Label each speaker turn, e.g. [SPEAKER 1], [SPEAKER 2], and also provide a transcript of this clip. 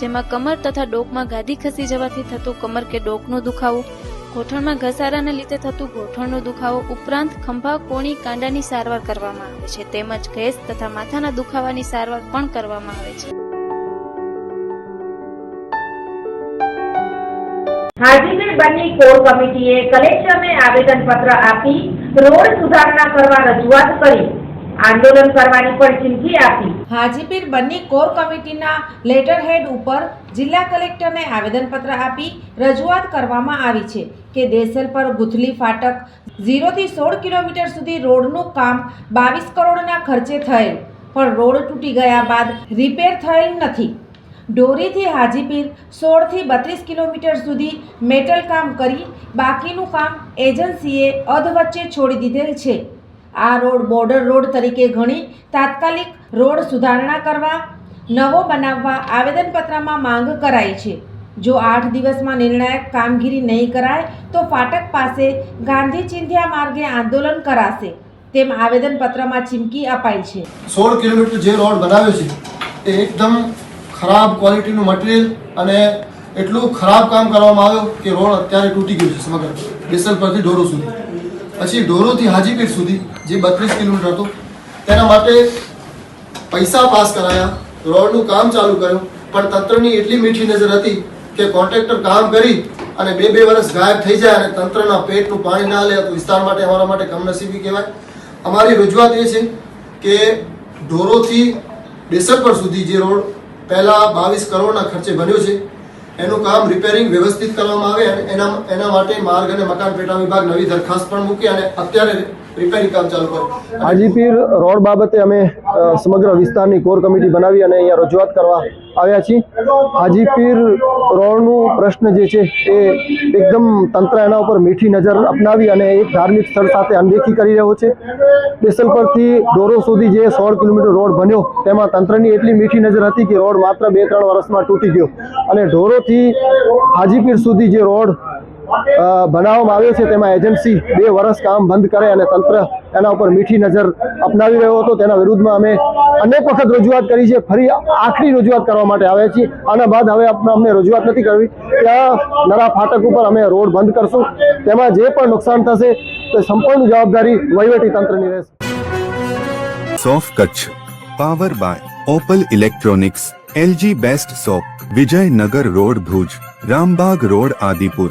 [SPEAKER 1] જેમાં કમર તથા ડોકમાં ગાદી ખસી જવાથી થતું કમર કે ડોકનો દુખાવો ઘોઠણમાં ઘસારાને લીધે થતું ઘોઠણનો દુખાવો ઉપરાંત ખંભા, કોણી, કાંડાની સારવાર કરવામાં આવે છે. તેમજ ગેસ તથા માથાના દુખાવાની સારવાર પણ કરવામાં આવે છે.
[SPEAKER 2] હાજીપીર બની કોર કમિટીએ કલેક્ટરને આવેદનપત્ર આપી રોડ સુધારણા કરવા રજૂઆત કરી. આંદોલન કરવાની પણ ચીમકી આપી.
[SPEAKER 3] હાજીપીર બન્ની કોર કમિટીના લેટર હેડ ઉપર જિલ્લા કલેક્ટરને આવેદનપત્ર આપી રજૂઆત કરવામાં આવી છે કે દેસલ પર ગુથલી ફાટક ઝીરોથી સોળ કિલોમીટર સુધી રોડનું કામ બાવીસ કરોડના ખર્ચે થયેલ, પણ રોડ તૂટી ગયા બાદ રિપેર થયેલ નથી. ડોરીથી હાજીપીર સોળથી બત્રીસ કિલોમીટર સુધી મેટલ કામ કરી બાકીનું કામ એજન્સીએ અધવચ્ચે છોડી દીધેલ છે. આ રોડ બોર્ડર રોડ તરીકે ગણી તાત્કાલિક રોડ સુધારણા કરવા, નવો બનાવવા આવેદનપત્રમાં માંગ કરાઈ છે. જો આઠ દિવસમાં નિર્ણાયક કામગીરી નહીં કરાય, તો ફાટક પાસે ગાંધી ચિંધ્યા માર્ગે આંદોલન કરાશે. તેમ આવેદનપત્રમાં ચીમકી અપાઈ છે.
[SPEAKER 4] સોળ કિલોમીટર જે રોડ બનાવ્યો છે, એ એકદમ ખરાબ ક્વોલિટીનું મટીરિયલ અને એટલું ખરાબ કામ કરવામાં આવ્યું કે રોડ અત્યારે તૂટી ગયું છે સમગ્ર બેસલ પરથી ઢોરો સુધી. પછી ઢોરોથી હાજીપીર સુધી જે બત્રીસ કિલોમીટર હતું, તેના માટે પૈસા પાસ કરાયા, રોડનું કામ ચાલુ કર્યું, પણ તંત્રની એટલી મીઠી નજર હતી કે કોન્ટ્રાક્ટર કામ કરી અને બે બે વર્ષ ગાયબ થઈ જાય અને તંત્રના પેટનું પાણી ના લે, તો વિસ્તાર માટે, અમારા માટે કમનસીબી કહેવાય. અમારી રજૂઆત એ છે કે ઢોરોથી ડેસરપર સુધી જે રોડ પહેલાં બાવીસ કરોડના ખર્ચે બન્યો છે એનું કામ રિપેરિંગ વ્યવસ્થિત કરવામાં આવે અને એના એના માટે માર્ગ અને મકાન પેટા વિભાગ નવી દરખાસ્ત પણ મૂકી અને અત્યારે
[SPEAKER 5] હાજીપીર રોડ બાબતે અમે સમગ્ર વિસ્તારની કોર કમિટી બનાવી અને અહીંયા રજૂઆત કરવા આવ્યા છીએ. હાજીપીર રોડનું પ્રશ્ન જે છે એ એકદમ તંત્ર એના ઉપર મીઠી નજર અપનાવી અને એક ધાર્મિક સ્થળ સાથે અનદેખી કરી રહ્યો છે. બેસલ પરથી ડોરો સુધી જે સોળ કિલોમીટર રોડ બન્યો, તેમાં તંત્રની એટલી મીઠી નજર હતી કે રોડ માત્ર બે ત્રણ વર્ષમાં તૂટી ગયો. અને ઢોરોથી હાજીપીર સુધી જે રોડ બનાવવામાં આવ્યો છે. તેમાં એજન્સી બે વર્ષ કામ બંધ કરે અને તંત્ર એના ઉપર મીઠી નજર અપનાવી રહ્યો હતો. તેના વિરુદ્ધમાં અમે અનેક વખત રજૂઆત કરી છે. ફરી આખરી રજૂઆત કરવા માટે આવ્યા છીએ. આના બાદ હવે અમને રજૂઆત નથી કરવી. ત્યાં નરા ફાટક ઉપર અમે રોડ બંધ કરશું. તેમાં જે પણ નુકસાન થશે તે સંપૂર્ણ જવાબદારી વહીવટી તંત્રની રહેશે.
[SPEAKER 6] સોફ Kutch. Power by Opal electronics, LG best shop Vijaynagar road Bhuj, Rambag road Adipur.